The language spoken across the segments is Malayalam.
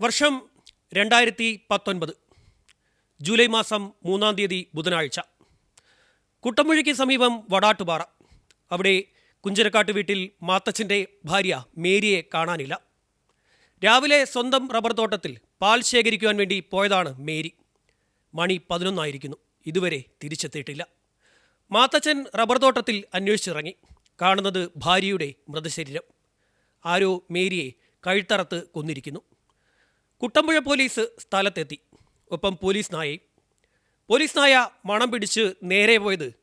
വർഷം രണ്ടായിരത്തി പത്തൊൻപത് ജൂലൈ മാസം മൂന്നാം തീയതി ബുധനാഴ്ച. കുട്ടമ്പുഴയ്ക്ക് സമീപം വടാട്ടുപാറ. അവിടെ കുഞ്ചരക്കാട്ട് വീട്ടിൽ മാത്തച്ഛന്റെ ഭാര്യ മേരിയെ കാണാനില്ല. രാവിലെ സ്വന്തം റബ്ബർ തോട്ടത്തിൽ പാൽ ശേഖരിക്കുവാൻ വേണ്ടി പോയതാണ് മേരി. മണി പതിനൊന്നായിരിക്കുന്നു. ഇതുവരെ തിരിച്ചെത്തിയിട്ടില്ല. മാത്തച്ഛൻ റബ്ബർ തോട്ടത്തിൽ അന്വേഷിച്ചിറങ്ങി. കാണുന്നത് ഭാര്യയുടെ മൃതശരീരം. ആരോ മേരിയെ കഴുത്തറത്ത് കൊന്നിരിക്കുന്നു. കുട്ടമ്പുഴ പോലീസ് സ്ഥലത്തെത്തി. ഒപ്പം പോലീസ് നായയും. പോലീസ് നായ മണം പിടിച്ച് നേരെ പോയത്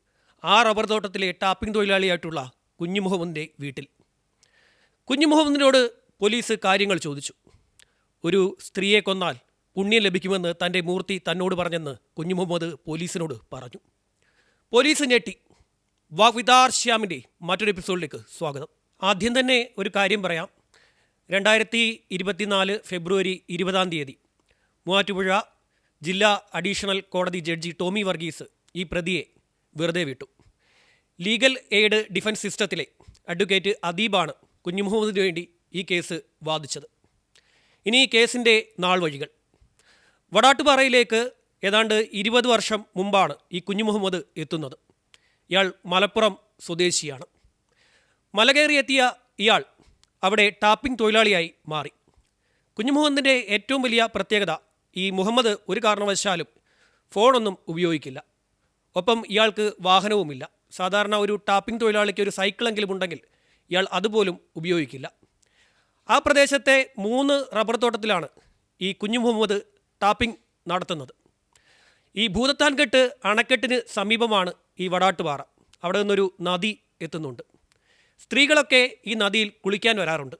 ആ റബ്ബർ തോട്ടത്തിലെ ടാപ്പിംഗ് തൊഴിലാളിയായിട്ടുള്ള കുഞ്ഞു മുഹമ്മദിന്റെ വീട്ടിൽ. കുഞ്ഞു മുഹമ്മദിനോട് പോലീസ് കാര്യങ്ങൾ ചോദിച്ചു. ഒരു സ്ത്രീയെ കൊന്നാൽ പുണ്യം ലഭിക്കുമെന്ന് തന്റെ മൂർത്തി തന്നോട് പറഞ്ഞെന്ന് കുഞ്ഞു മുഹമ്മദ് പോലീസിനോട് പറഞ്ഞു. പോലീസ് ഞെട്ടി. വാഗ്വിദാർ ശ്യാമിന്റെ മറ്റൊരു എപ്പിസോഡിലേക്ക് സ്വാഗതം. ആദ്യം തന്നെ ഒരു കാര്യം പറയാം. രണ്ടായിരത്തി ഇരുപത്തിനാല് ഫെബ്രുവരി ഇരുപതാം തീയതി. മൂവാറ്റുപുഴ ജില്ലാ അഡീഷണൽ കോടതി ജഡ്ജി ടോമി വർഗീസ് ഈ പ്രതിയെ വെറുതെ വിട്ടു. ലീഗൽ എയ്ഡ് ഡിഫൻസ് സിസ്റ്റത്തിലെ അഡ്വക്കേറ്റ് അദീബാണ് കുഞ്ഞുമുഹമ്മദിന് വേണ്ടി ഈ കേസ് വാദിച്ചത്. ഇനി ഈ കേസിന്റെ നാൾ വഴികൾ. വടാട്ടുപാറയിലേക്ക് ഏതാണ്ട് ഇരുപത് വർഷം മുമ്പാണ് ഈ കുഞ്ഞുമുഹമ്മദ് എത്തുന്നത്. ഇയാൾ മലപ്പുറം സ്വദേശിയാണ്. മലകയറിയെത്തിയ ഇയാൾ അവിടെ ടാപ്പിംഗ് തൊഴിലാളിയായി മാറി. കുഞ്ഞുമുഹമ്മദിന്റെ ഏറ്റവും വലിയ പ്രത്യേകത ഈ മുഹമ്മദ് ഒരു കാരണവശാലും ഫോണൊന്നും ഉപയോഗിക്കില്ല. ഒപ്പം ഇയാൾക്ക് വാഹനവുമില്ല. സാധാരണ ഒരു ടാപ്പിംഗ് തൊഴിലാളിക്ക് ഒരു സൈക്കിളെങ്കിലും ഉണ്ടെങ്കിൽ ഇയാൾ അതുപോലും ഉപയോഗിക്കില്ല. ആ പ്രദേശത്തെ മൂന്ന് റബ്ബർ തോട്ടത്തിലാണ് ഈ കുഞ്ഞു മുഹമ്മദ് ടാപ്പിംഗ് നടത്തുന്നത്. ഈ ഭൂതത്താൻകെട്ട് അണക്കെട്ടിന് സമീപമാണ് ഈ വടാട്ടുപാറ. അവിടെ നിന്നൊരു നദി എത്തുന്നുണ്ട്. സ്ത്രീകളൊക്കെ ഈ നദിയിൽ കുളിക്കാൻ വരാറുണ്ട്.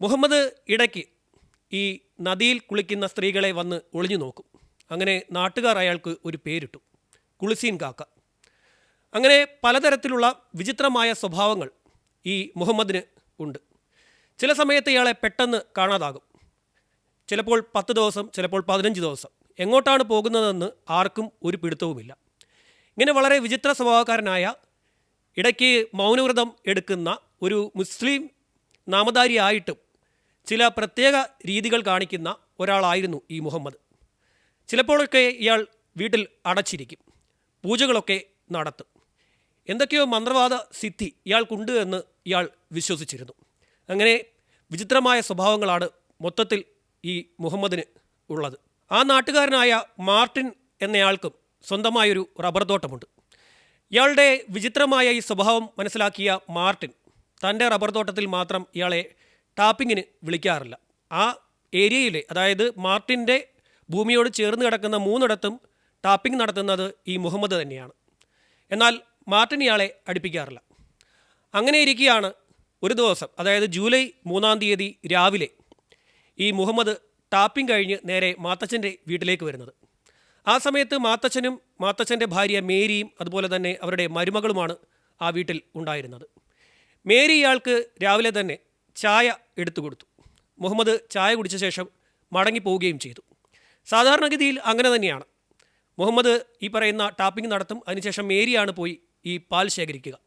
മുഹമ്മദ് ഇടയ്ക്ക് ഈ നദിയിൽ കുളിക്കുന്ന സ്ത്രീകളെ വന്ന് ഒളിഞ്ഞു നോക്കും. അങ്ങനെ നാട്ടുകാർ അയാൾക്ക് ഒരു പേരിട്ടു. കുളിസീൻ കാക്ക. അങ്ങനെ പലതരത്തിലുള്ള വിചിത്രമായ സ്വഭാവങ്ങൾ ഈ മുഹമ്മദിന് ഉണ്ട്. ചില സമയത്ത് ഇയാളെ പെട്ടെന്ന് കാണാതാകും. ചിലപ്പോൾ പത്ത് ദിവസം ചിലപ്പോൾ പതിനഞ്ച് ദിവസം. എങ്ങോട്ടാണ് പോകുന്നതെന്ന് ആർക്കും ഒരു പിടുത്തവുമില്ല. ഇങ്ങനെ വളരെ വിചിത്ര സ്വഭാവക്കാരനായ ഇടയ്ക്ക് മൗനവ്രതം എടുക്കുന്ന ഒരു മുസ്ലിം നാമധാരിയായിട്ടും ചില പ്രത്യേക രീതികൾ കാണിക്കുന്ന ഒരാളായിരുന്നു ഈ മുഹമ്മദ്. ചിലപ്പോഴൊക്കെ ഇയാൾ വീട്ടിൽ അടച്ചിരിക്കും. പൂജകളൊക്കെ നടത്തും. എന്തൊക്കെയോ മന്ത്രവാദ സിദ്ധി ഇയാൾക്കുണ്ട് എന്ന് ഇയാൾ വിശ്വസിച്ചിരുന്നു. അങ്ങനെ വിചിത്രമായ സ്വഭാവങ്ങളാണ് മൊത്തത്തിൽ ഈ മുഹമ്മദിന് ഉള്ളത്. ആ നാട്ടുകാരനായ മാർട്ടിൻ എന്നയാൾക്കും സ്വന്തമായൊരു റബ്ബർ തോട്ടമുണ്ട്. ഇയാളുടെ വിചിത്രമായ ഈ സ്വഭാവം മനസ്സിലാക്കിയ മാർട്ടിൻ തന്റെ റബ്ബർ തോട്ടത്തിൽ മാത്രം ഇയാളെ ടാപ്പിങ്ങിന് വിളിക്കാറില്ല. ആ ഏരിയയിലെ അതായത് മാർട്ടിന്റെ ഭൂമിയോട് ചേർന്ന് കിടക്കുന്ന മൂന്നിടത്തും ടാപ്പിംഗ് നടത്തുന്നത് ഈ മുഹമ്മദ് തന്നെയാണ്. എന്നാൽ മാർട്ടിൻ ഇയാളെ അടുപ്പിക്കാറില്ല. അങ്ങനെ ഇരിക്കുകയാണ് ഒരു ദിവസം അതായത് ജൂലൈ മൂന്നാം തീയതി രാവിലെ ഈ മുഹമ്മദ് ടാപ്പിംഗ് കഴിഞ്ഞ് നേരെ മാത്തച്ഛന്റെ വീട്ടിലേക്ക് വരുന്നത്. ആ സമയത്ത് മാത്തച്ഛനും മാത്തച്ഛന്റെ ഭാര്യ മേരിയും അതുപോലെ തന്നെ അവരുടെ മരുമകളുമാണ് ആ വീട്ടിൽ ഉണ്ടായിരുന്നത്. മേരി ഇയാൾക്ക് രാവിലെ തന്നെ ചായ എടുത്തു കൊടുത്തു. മുഹമ്മദ് ചായ കുടിച്ച ശേഷം മടങ്ങിപ്പോവുകയും ചെയ്തു. സാധാരണഗതിയിൽ അങ്ങനെ തന്നെയാണ്. മുഹമ്മദ് ഈ പറയുന്ന ടാപ്പിംഗ് നടത്തും അതിനുശേഷം മേരിയാണ് പോയി ഈ പാൽ ശേഖരിക്കുക.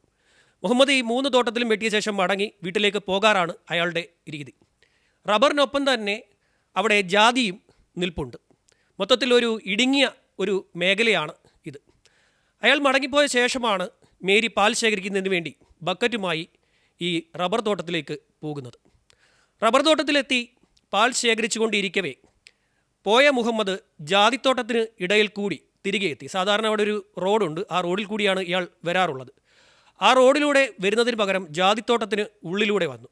മുഹമ്മദ് ഈ മൂന്ന് തോട്ടത്തിലും വെട്ടിയ ശേഷം മടങ്ങി വീട്ടിലേക്ക് പോകാറാണ് അയാളുടെ രീതി. റബ്ബറിനൊപ്പം തന്നെ അവിടെ ജാതിയും നിൽപ്പുണ്ട്. മൊത്തത്തിൽ ഒരു ഇടുങ്ങിയ ഒരു മേഖലയാണ് ഇത്. അയാൾ മടങ്ങിപ്പോയ ശേഷമാണ് മേരി പാൽ ശേഖരിക്കുന്നതിന് വേണ്ടി ബക്കറ്റുമായി ഈ റബ്ബർ തോട്ടത്തിലേക്ക് പോകുന്നത്. റബ്ബർ തോട്ടത്തിലെത്തി പാൽ ശേഖരിച്ചുകൊണ്ടിരിക്കവേ പോയ മുഹമ്മദ് ജാതിത്തോട്ടത്തിന് ഇടയിൽ കൂടി തിരികെ എത്തി. സാധാരണ അവിടെ ഒരു റോഡുണ്ട് ആ റോഡിൽ കൂടിയാണ് ഇയാൾ വരാറുള്ളത്. ആ റോഡിലൂടെ വരുന്നതിന് പകരം ജാതിത്തോട്ടത്തിന് ഉള്ളിലൂടെ വന്നു.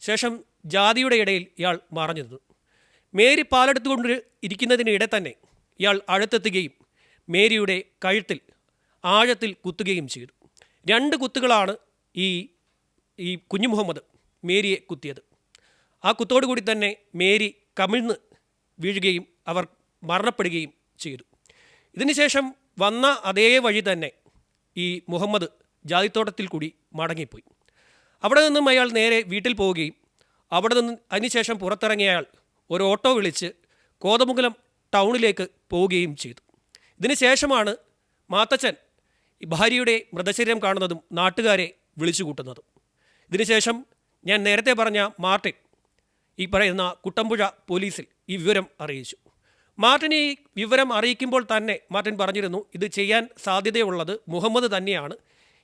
ശേഷം ജാതിയുടെ ഇടയിൽ ഇയാൾ മറഞ്ഞു നിന്നു. മേരി പാലെടുത്തുകൊണ്ട് ഇരിക്കുന്നതിനിടെ തന്നെ ഇയാൾ അഴുത്തെത്തുകയും മേരിയുടെ കഴുത്തിൽ ആഴത്തിൽ കുത്തുകയും ചെയ്തു. രണ്ട് കുത്തുകളാണ് ഈ ഈ കുഞ്ഞു മുഹമ്മദ് മേരിയെ കുത്തിയത്. ആ കുത്തോടുകൂടി തന്നെ മേരി കമിഴ്ന്ന് വീഴുകയും അവർ മരണപ്പെടുകയും ചെയ്തു. ഇതിനുശേഷം വന്ന അതേ വഴി തന്നെ ഈ മുഹമ്മദ് ജാതിത്തോട്ടത്തിൽ കൂടി മടങ്ങിപ്പോയി. അവിടെ നിന്നും അയാൾ നേരെ വീട്ടിൽ പോവുകയും അവിടെ നിന്ന് അതിനുശേഷം പുറത്തിറങ്ങിയ അയാൾ ഒരു ഓട്ടോ വിളിച്ച് കോതമംഗലം ടൗണിലേക്ക് പോവുകയും ചെയ്തു. ഇതിനുശേഷമാണ് മാത്തച്ഛൻ ഭാര്യയുടെ മൃതശരീരം കാണുന്നതും നാട്ടുകാരെ വിളിച്ചു കൂട്ടുന്നതും. ഇതിനുശേഷം ഞാൻ നേരത്തെ പറഞ്ഞ മാർട്ടിൻ ഈ പറയുന്ന കുട്ടമ്പുഴ പോലീസിൽ ഈ വിവരം അറിയിച്ചു. മാർട്ടിൻ ഈ വിവരം അറിയിക്കുമ്പോൾ തന്നെ മാർട്ടിൻ പറഞ്ഞിരുന്നു ഇത് ചെയ്യാൻ സാധ്യതയുള്ളത് മുഹമ്മദ് തന്നെയാണ്.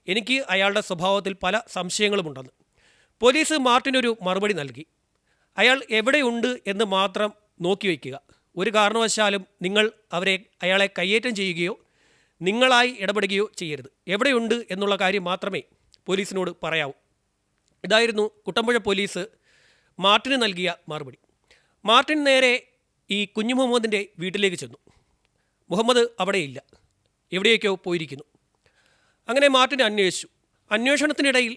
എനിക്ക് അയാളുടെ സ്വഭാവത്തിൽ പല സംശയങ്ങളുമുണ്ടെന്ന്. പോലീസ് മാർട്ടിനൊരു മറുപടി നൽകി. അയാൾ എവിടെയുണ്ട് എന്ന് മാത്രം നോക്കി വയ്ക്കുക. ഒരു കാരണവശാലും നിങ്ങൾ അവരെ അയാളെ കയ്യേറ്റം ചെയ്യുകയോ നിങ്ങളായി ഇടപെടുകയോ ചെയ്യരുത്. എവിടെയുണ്ട് എന്നുള്ള കാര്യം മാത്രമേ പോലീസിനോട് പറയാവൂ. ഇതായിരുന്നു കുട്ടമ്പുഴ പോലീസ് മാർട്ടിന് നൽകിയ മറുപടി. മാർട്ടിൻ നേരെ ഈ കുഞ്ഞു മുഹമ്മദിന്റെ വീട്ടിലേക്ക് ചെന്നു. മുഹമ്മദ് അവിടെയില്ല. എവിടെയൊക്കെയോ പോയിരിക്കുന്നു. അങ്ങനെ മാർട്ടിൻ അന്വേഷിച്ചു. അന്വേഷണത്തിനിടയിൽ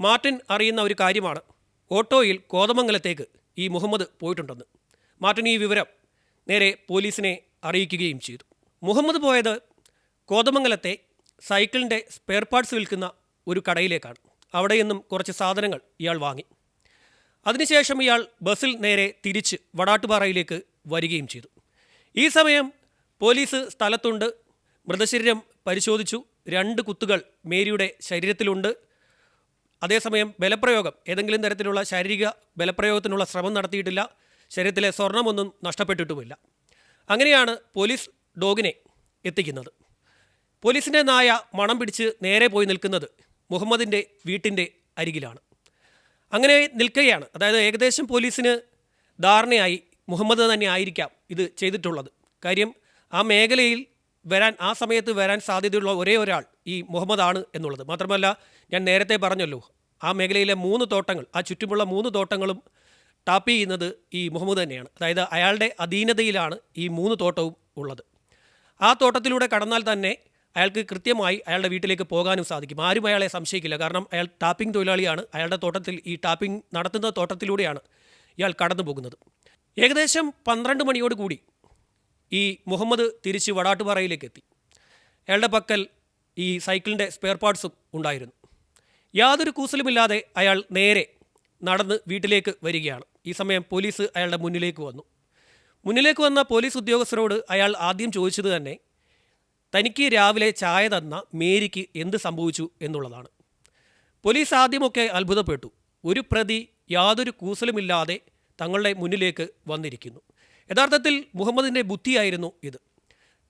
മാർട്ടിൻ അറിയുന്ന ഒരു കാര്യമാണ്. ഓട്ടോയിൽ കോതമംഗലത്തേക്ക് ഈ മുഹമ്മദ് പോയിട്ടുണ്ടെന്ന്. മാർട്ടിൻ ഈ വിവരം നേരെ പോലീസിനെ അറിയിക്കുകയും ചെയ്തു. മുഹമ്മദ് പോയത് കോതമംഗലത്തെ സൈക്കിളിന്റെ സ്പെയർ പാർട്സ് വിൽക്കുന്ന ഒരു കടയിലേക്കാണ്. അവിടെ നിന്നും കുറച്ച് സാധനങ്ങൾ ഇയാൾ വാങ്ങി. അതിനുശേഷം ഇയാൾ ബസ്സിൽ നേരെ തിരിച്ച് വടാട്ടുപാറയിലേക്ക് വരികയും ചെയ്തു. ഈ സമയം പോലീസ് സ്ഥലത്തുണ്ട് മൃതശരീരം പരിശോധിച്ചു രണ്ട് കുത്തുകൾ മേരിയുടെ ശരീരത്തിലുണ്ട് അതേസമയം ബലപ്രയോഗം ഏതെങ്കിലും തരത്തിലുള്ള ശാരീരിക ബലപ്രയോഗത്തിനുള്ള ശ്രമം നടത്തിയിട്ടില്ല. ശരീരത്തിലെ സ്വർണമൊന്നും നഷ്ടപ്പെട്ടിട്ടുമില്ല. അങ്ങനെയാണ് പോലീസ് ഡോഗിനെ എത്തിക്കുന്നത്. പോലീസിന്റെ നായ മണം പിടിച്ച് നേരെ പോയി നിൽക്കുന്നത് മുഹമ്മദിന്റെ വീട്ടിന്റെ അരികിലാണ്. അങ്ങനെ നിൽക്കുകയാണ്. അതായത് ഏകദേശം പോലീസിന് ധാരണയായി മുഹമ്മദ് തന്നെ ആയിരിക്കാം ഇത് ചെയ്തിട്ടുള്ളത്. കാര്യം ആ മേഖലയിൽ വരാൻ ആ സമയത്ത് വരാൻ സാധ്യതയുള്ള ഒരേ ഒരാൾ ഈ മുഹമ്മദ് ആണ് എന്നുള്ളത്. മാത്രമല്ല ഞാൻ നേരത്തെ പറഞ്ഞല്ലോ ആ മേഖലയിലെ മൂന്ന് തോട്ടങ്ങൾ ആ ചുറ്റുമുള്ള മൂന്ന് തോട്ടങ്ങളും ടാപ്പ് ചെയ്യുന്നത് ഈ മുഹമ്മദ് തന്നെയാണ്. അതായത് അയാളുടെ അധീനതയിലാണ് ഈ മൂന്ന് തോട്ടവും ഉള്ളത്. ആ തോട്ടത്തിലൂടെ കടന്നാൽ തന്നെ അയാൾക്ക് കൃത്യമായി അയാളുടെ വീട്ടിലേക്ക് പോകാനും സാധിക്കും. ആരും അയാളെ സംശയിക്കില്ല. കാരണം അയാൾ ടാപ്പിംഗ് തൊഴിലാളിയാണ്. അയാളുടെ തോട്ടത്തിൽ ഈ ടാപ്പിംഗ് നടത്തുന്ന തോട്ടത്തിലൂടെയാണ് ഇയാൾ കടന്നു പോകുന്നത് ഏകദേശം പന്ത്രണ്ട് മണിയോട് കൂടി ഈ മുഹമ്മദ് തിരിച്ച് വടാട്ടുപാറയിലേക്ക് എത്തി അയാളുടെ പക്കൽ ഈ സൈക്കിളിന്റെ സ്പെയർ പാർട്സും ഉണ്ടായിരുന്നു. യാതൊരു കൂസലുമില്ലാതെ അയാൾ നേരെ നടന്ന് വീട്ടിലേക്ക് വരികയാണ്. ഈ സമയം പോലീസ് അയാളുടെ മുന്നിലേക്ക് വന്നു. മുന്നിലേക്ക് വന്ന പോലീസ് ഉദ്യോഗസ്ഥരോട് അയാൾ ആദ്യം ചോദിച്ചത് തന്നെ തനിക്ക് രാവിലെ ചായ തന്ന മേരിക്ക് എന്ത് സംഭവിച്ചു എന്നുള്ളതാണ്. പോലീസ് ആദ്യമൊക്കെ അത്ഭുതപ്പെട്ടു. ഒരു പ്രതി യാതൊരു കൂസലുമില്ലാതെ തങ്ങളുടെ മുന്നിലേക്ക് വന്നിരിക്കുന്നു. യഥാർത്ഥത്തിൽ മുഹമ്മദിന്റെ ബുദ്ധിയായിരുന്നു ഇത്.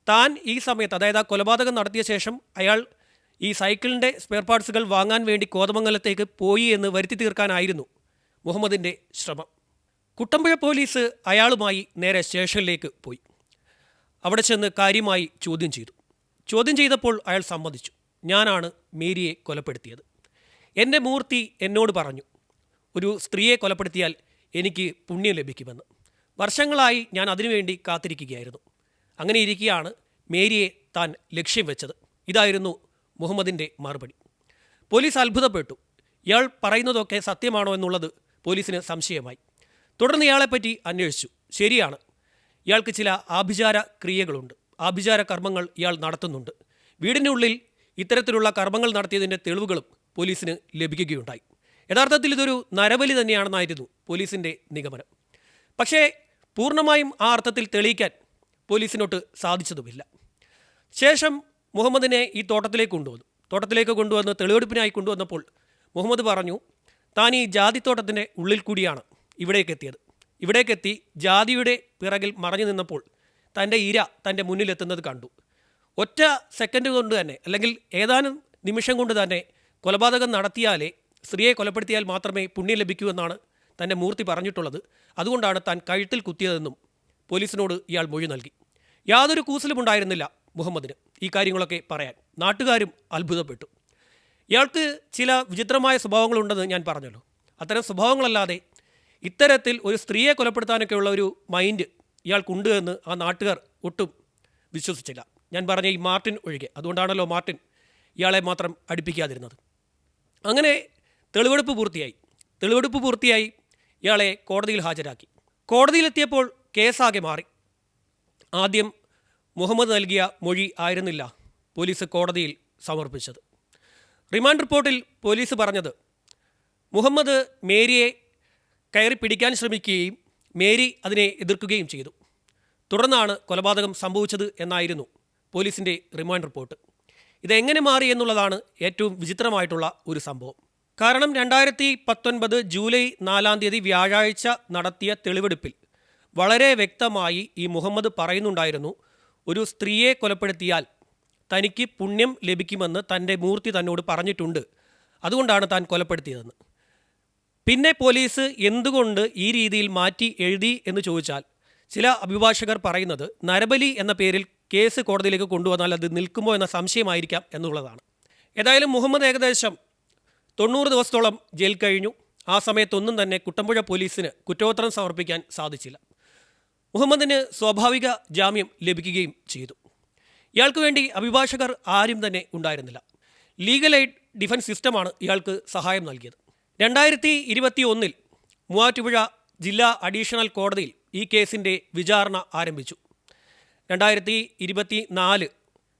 താൻ ഈ സമയത്ത് അതായത് ആ കൊലപാതകം നടത്തിയ ശേഷം അയാൾ ഈ സൈക്കിളിന്റെ സ്പെയർ പാർട്സുകൾ വാങ്ങാൻ വേണ്ടി കോതമംഗലത്തേക്ക് പോയി എന്ന് വരുത്തി തീർക്കാനായിരുന്നു മുഹമ്മദിന്റെ ശ്രമം. കുട്ടമ്പുഴ പോലീസ് അയാളുമായി നേരെ സ്റ്റേഷനിലേക്ക് പോയി. അവിടെ ചെന്ന് കാര്യമായി ചോദ്യം ചെയ്തു. ചോദ്യം ചെയ്തപ്പോൾ അയാൾ സമ്മതിച്ചു. ഞാനാണ് മേരിയെ കൊലപ്പെടുത്തിയത്. എന്റെ മൂർത്തി എന്നോട് പറഞ്ഞു ഒരു സ്ത്രീയെ കൊലപ്പെടുത്തിയാൽ എനിക്ക് പുണ്യം ലഭിക്കുമെന്ന്. വർഷങ്ങളായി ഞാൻ അതിനുവേണ്ടി കാത്തിരിക്കുകയായിരുന്നു. അങ്ങനെ ഇരിക്കുകയാണ് മേരിയെ താൻ ലക്ഷ്യം വെച്ചത്. ഇതായിരുന്നു മുഹമ്മദിന്റെ മറുപടി. പോലീസ് അത്ഭുതപ്പെട്ടു. ഇയാൾ പറയുന്നതൊക്കെ സത്യമാണോ എന്നുള്ളത് പോലീസിന് സംശയമായി. തുടർന്ന് ഇയാളെപ്പറ്റി അന്വേഷിച്ചു. ശരിയാണ്. ഇയാൾക്ക് ചില ആഭിചാര ക്രിയകളുണ്ട്. ആഭിചാര കർമ്മങ്ങൾ ഇയാൾ നടത്തുന്നുണ്ട്. വീടിനുള്ളിൽ ഇത്തരത്തിലുള്ള കർമ്മങ്ങൾ നടത്തിയതിന്റെ തെളിവുകളും പോലീസിന് ലഭിക്കുകയുണ്ടായി. യഥാർത്ഥത്തിൽ ഇതൊരു നരബലി തന്നെയാണെന്നായിരുന്നു പോലീസിന്റെ നിഗമനം. പക്ഷേ പൂർണമായും ആ അർത്ഥത്തിൽ തെളിയിക്കാൻ പോലീസിനോട്ട് സാധിച്ചതുമില്ല. ശേഷം മുഹമ്മദിനെ ഈ തോട്ടത്തിലേക്ക് കൊണ്ടുവന്നു. തോട്ടത്തിലേക്ക് കൊണ്ടുവന്ന് തെളിവെടുപ്പിനായി കൊണ്ടുവന്നപ്പോൾ മുഹമ്മദ് പറഞ്ഞു താൻ ഈ ജാതിത്തോട്ടത്തിന്റെ ഉള്ളിൽ കൂടിയാണ് ഇവിടേക്ക് എത്തിയത് ഇവിടേക്കെത്തി ജാതിയുടെ പിറകിൽ മറഞ്ഞു നിന്നപ്പോൾ തന്റെ ഇര തന്റെ മുന്നിലെത്തുന്നത് കണ്ടു. ഒറ്റ സെക്കൻഡ് കൊണ്ട് തന്നെ അല്ലെങ്കിൽ ഏതാനും നിമിഷം കൊണ്ട് തന്നെ കൊലപാതകം നടത്തിയാലേ സ്ത്രീയെ കൊലപ്പെടുത്തിയാൽ മാത്രമേ പുണ്യം ലഭിക്കൂ എന്നാണ് തന്റെ മൂർത്തി പറഞ്ഞിട്ടുള്ളത്. അതുകൊണ്ടാണ് താൻ കഴുത്തിൽ കുത്തിയതെന്നും പോലീസിനോട് ഇയാൾ മൊഴി നൽകി. യാതൊരു കൂസലും ഉണ്ടായിരുന്നില്ല മുഹമ്മദിന്. ഈ കാര്യങ്ങളൊക്കെ പറയാൻ നാട്ടുകാരും അത്ഭുതപ്പെട്ടു. ഇയാൾക്ക് ചില വിചിത്രമായ സ്വഭാവങ്ങളുണ്ടെന്ന് ഞാൻ പറഞ്ഞല്ലോ. അത്തരം സ്വഭാവങ്ങളല്ലാതെ ഇത്തരത്തിൽ ഒരു സ്ത്രീയെ കൊലപ്പെടുത്താനൊക്കെയുള്ള ഒരു മൈൻഡ് ഇയാൾക്കുണ്ട് എന്ന് ആ നാട്ടുകാർ ഒട്ടും വിശ്വസിച്ചില്ല. ഞാൻ പറഞ്ഞ ഈ മാർട്ടിൻ ഒഴികെ. അതുകൊണ്ടാണല്ലോ മാർട്ടിൻ ഇയാളെ മാത്രം അടുപ്പിക്കാതിരുന്നത്. അങ്ങനെ തെളിവെടുപ്പ് പൂർത്തിയായി. തെളിവെടുപ്പ് പൂർത്തിയായി ഇയാളെ കോടതിയിൽ ഹാജരാക്കി. കോടതിയിലെത്തിയപ്പോൾ കേസാകെ മാറി. ആദ്യം മുഹമ്മദ് നൽകിയ മൊഴി ആയിരുന്നില്ല പോലീസ് കോടതിയിൽ സമർപ്പിച്ചത്. റിമാൻഡ് റിപ്പോർട്ടിൽ പോലീസ് പറഞ്ഞത് മുഹമ്മദ് മേരിയെ കയറി പിടിക്കാൻ ശ്രമിക്കുകയും മേരി അതിനെ എതിർക്കുകയും ചെയ്തു. തുടർന്നാണ് കൊലപാതകം സംഭവിച്ചത് എന്നായിരുന്നു പോലീസിന്റെ റിമാൻഡ് റിപ്പോർട്ട്. ഇതെങ്ങനെ മാറി എന്നുള്ളതാണ് ഏറ്റവും വിചിത്രമായിട്ടുള്ള ഒരു സംഭവം. കാരണം രണ്ടായിരത്തി പത്തൊൻപത് ജൂലൈ നാലാം തീയതി വ്യാഴാഴ്ച നടത്തിയ തെളിവെടുപ്പിൽ വളരെ വ്യക്തമായി ഈ മുഹമ്മദ് പറയുന്നുണ്ടായിരുന്നു ഒരു സ്ത്രീയെ കൊലപ്പെടുത്തിയാൽ തനിക്ക് പുണ്യം ലഭിക്കുമെന്ന് തന്റെ മൂർത്തി തന്നോട് പറഞ്ഞിട്ടുണ്ട് അതുകൊണ്ടാണ് താൻ കൊലപ്പെടുത്തിയതെന്ന്. പിന്നെ പോലീസ് എന്തുകൊണ്ട് ഈ രീതിയിൽ മാറ്റി എഴുതി എന്ന് ചോദിച്ചാൽ ചില അഭിഭാഷകർ പറയുന്നത് നരബലി എന്ന പേരിൽ കേസ് കോടതിയിലേക്ക് കൊണ്ടുവന്നാൽ അത് നിൽക്കുമോ എന്ന സംശയമായിരിക്കാം എന്നുള്ളതാണ്. ഏതായാലും മുഹമ്മദ് ഏകദേശം തൊണ്ണൂറ് ദിവസത്തോളം ജയിൽ കഴിഞ്ഞു. ആ സമയത്തൊന്നും തന്നെ കുട്ടമ്പുഴ പോലീസിന് കുറ്റോത്തരം സമർപ്പിക്കാൻ സാധിച്ചില്ല. മുഹമ്മദിന് സ്വാഭാവിക ജാമ്യം ലഭിക്കുകയും ചെയ്തു. ഇയാൾക്ക് വേണ്ടി അഭിഭാഷകർ ആരും തന്നെ ഉണ്ടായിരുന്നില്ല. ലീഗൽ എയ്ഡ് ഡിഫൻസ് സിസ്റ്റമാണ് ഇയാൾക്ക് സഹായം നൽകിയത്. രണ്ടായിരത്തി ഇരുപത്തി ഒന്നിൽ മൂവാറ്റുപുഴ ജില്ലാ അഡീഷണൽ കോടതിയിൽ ഈ കേസിന്റെ വിചാരണ ആരംഭിച്ചു. രണ്ടായിരത്തി ഇരുപത്തി നാല്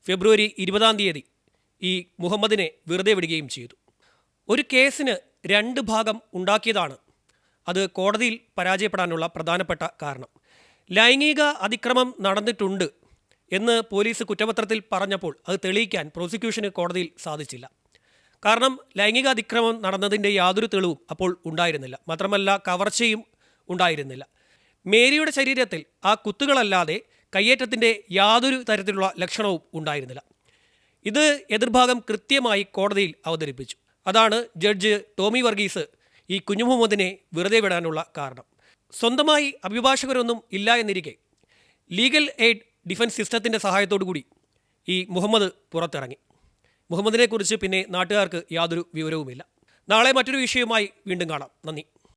ഫെബ്രുവരി ഇരുപതാം തീയതി ഈ മുഹമ്മദിനെ വെറുതെ വിടുകയും ചെയ്തു. ഒരു കേസിന് രണ്ട് ഭാഗം ഉണ്ടാക്കിയതാണ്. അത് കോടതിയിൽ പരാജയപ്പെടാനുള്ള പ്രധാനപ്പെട്ട കാരണം. ലൈംഗിക അതിക്രമം നടന്നിട്ടുണ്ട് എന്ന് പോലീസ് കുറ്റപത്രത്തിൽ പറഞ്ഞപ്പോൾ അത് തെളിയിക്കാൻ പ്രോസിക്യൂഷന് കോടതിയിൽ സാധിച്ചില്ല. കാരണം ലൈംഗിക അതിക്രമം നടന്നതിന്റെ യാതൊരു തെളിവും അപ്പോൾ ഉണ്ടായിരുന്നില്ല. മാത്രമല്ല കവർച്ചയും ഉണ്ടായിരുന്നില്ല. മേരിയുടെ ശരീരത്തിൽ ആ കുത്തുകളല്ലാതെ കയ്യേറ്റത്തിന്റെ യാതൊരു തരത്തിലുള്ള ലക്ഷണവും ഉണ്ടായിരുന്നില്ല. ഇത് എതിർഭാഗം കൃത്യമായി കോടതിയിൽ അവതരിപ്പിച്ചു. അതാണ് ജഡ്ജ് ടോമി വർഗീസ് ഈ കുഞ്ഞുമുഹമ്മദിനെ വെറുതെ വിടാനുള്ള കാരണം. സ്വന്തമായി അഭിഭാഷകരൊന്നും ഇല്ല എന്നിരിക്കെ ലീഗൽ എയ്ഡ് ഡിഫൻസ് സിസ്റ്റത്തിന്റെ സഹായത്തോടു കൂടി ഈ മുഹമ്മദ് പുറത്തിറങ്ങി. മുഹമ്മദിനെക്കുറിച്ച് പിന്നെ നാട്ടുകാർക്ക് യാതൊരു വിവരവുമില്ല. നാളെ മറ്റൊരു വിഷയവുമായി വീണ്ടും കാണാം. നന്ദി.